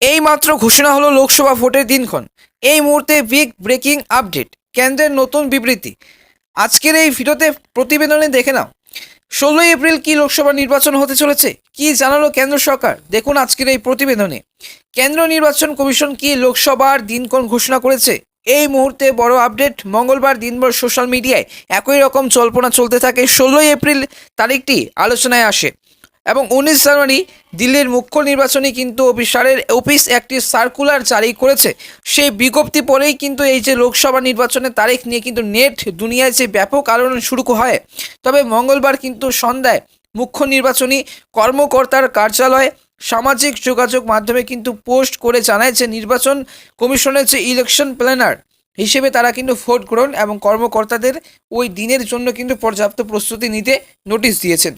এই মাত্র ঘোষণা হলো লোকসভা ভোটের দিনক্ষণ। এই মুহূর্তে বিগ ব্রেকিং আপডেট, কেন্দ্রের নতুন বিবৃতি। আজকের এই ভিডিওতে প্রতিবেদনে দেখে নাও। ষোলোই এপ্রিল কি লোকসভা নির্বাচন হতে চলেছে? কি জানালো কেন্দ্র সরকার? দেখুন আজকের এই প্রতিবেদনে। কেন্দ্র নির্বাচন কমিশন কি লোকসভার দিনক্ষণ ঘোষণা করেছে? এই মুহূর্তে বড় আপডেট, মঙ্গলবার দিনভর সোশ্যাল মিডিয়ায় একই রকম জল্পনা চলতে থাকে। ষোলোই এপ্রিল তারিখটি আলোচনায় আসে। এবং উনিশ জানুয়ারি দিল্লির মুখ্য নির্বাচনী কিন্তু অফিসারের অফিস একটি সার্কুলার জারি করেছে। সেই বিজ্ঞপ্তি পরেই কিন্তু এই যে লোকসভা নির্বাচনের তারিখ নিয়ে কিন্তু নেট দুনিয়ায় যে ব্যাপক আলোড়ন শুরু হয়। তবে মঙ্গলবার কিন্তু সন্ধ্যায় মুখ্য নির্বাচনী কর্মকর্তার কার্যালয় সামাজিক যোগাযোগ মাধ্যমে কিন্তু পোস্ট করে জানায় যে নির্বাচন কমিশনের যে ইলেকশন প্ল্যানার হিসেবে তারা কিন্তু ভোট গ্রহণ এবং কর্মকর্তাদের ওই দিনের জন্য কিন্তু পর্যাপ্ত প্রস্তুতি নিতে নোটিশ দিয়েছেন।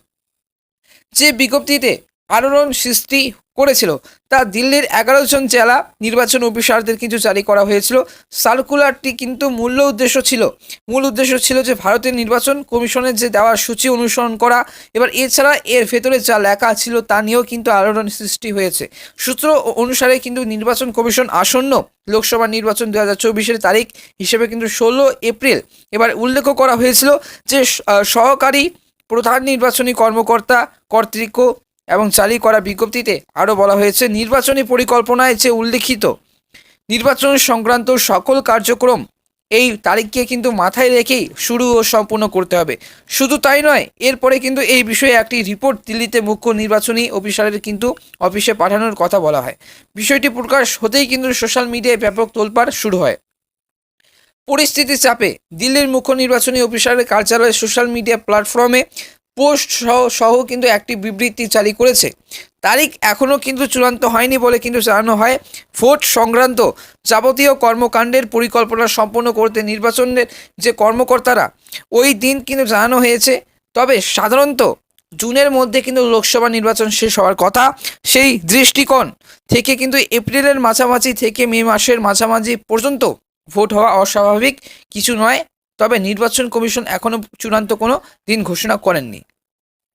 যে বিজ্ঞপ্তিতে আলোড়ন সৃষ্টি করেছিল, তা দিল্লির এগারো জন জেলা নির্বাচন অফিসারদের কিন্তু জারি করা হয়েছিল। সার্কুলারটি কিন্তু মূল্য উদ্দেশ্য ছিল। মূল উদ্দেশ্য ছিল যে ভারতের নির্বাচন কমিশনের যে দেওয়ার সূচি অনুসরণ করা, এবার এছাড়া এর ভেতরে যা লেখা ছিল তা নিয়েও কিন্তু আলোড়ন সৃষ্টি হয়েছে। সূত্র অনুসারে কিন্তু নির্বাচন কমিশন আসন্ন লোকসভা নির্বাচন দু হাজার চব্বিশের তারিখ হিসেবে কিন্তু ষোলো এপ্রিল এবার উল্লেখ করা হয়েছিল যে সহকারী প্রধান নির্বাচনী কর্মকর্তা কর্তৃক এবং জারি করা বিজ্ঞপ্তিতে আরও বলা হয়েছে, নির্বাচনী পরিকল্পনায় যে উল্লেখিত নির্বাচন সংক্রান্ত সকল কার্যক্রম এই তারিখকে কিন্তু মাথায় রেখেই শুরু ও সম্পূর্ণ করতে হবে। শুধু তাই নয়, এরপরে কিন্তু এই বিষয়ে একটি রিপোর্ট দিল্লিতে মুখ্য নির্বাচনী অফিসারের কিন্তু অফিসে পাঠানোর কথা বলা হয়। বিষয়টি প্রকাশ হতেই কিন্তু সোশ্যাল মিডিয়ায় ব্যাপক তোলপাড় শুরু হয়। পরিস্থিতির চাপে দিল্লির মুখ্য নির্বাচনী অফিসারের কার্যালয়ে সোশ্যাল মিডিয়া প্ল্যাটফর্মে পোস্ট সহ সহ কিন্তু একটি বিবৃতি জারি করেছে। তারিখ এখনও কিন্তু চূড়ান্ত হয়নি বলে কিন্তু জানানো হয়। ভোট সংক্রান্ত যাবতীয় কর্মকাণ্ডের পরিকল্পনা সম্পন্ন করতে নির্বাচনের যে কর্মকর্তারা, ওই দিন কিন্তু জানানো হয়েছে। তবে সাধারণত জুনের মধ্যে কিন্তু লোকসভা নির্বাচন শেষ হওয়ার কথা। সেই দৃষ্টিকোণ থেকে কিন্তু এপ্রিলের মাঝামাঝি থেকে মে মাসের মাঝামাঝি পর্যন্ত ভোট হওয়া অস্বাভাবিক কিছু নয়। তবে নির্বাচন কমিশন এখনও চূড়ান্ত কোনো দিন ঘোষণা করেননি।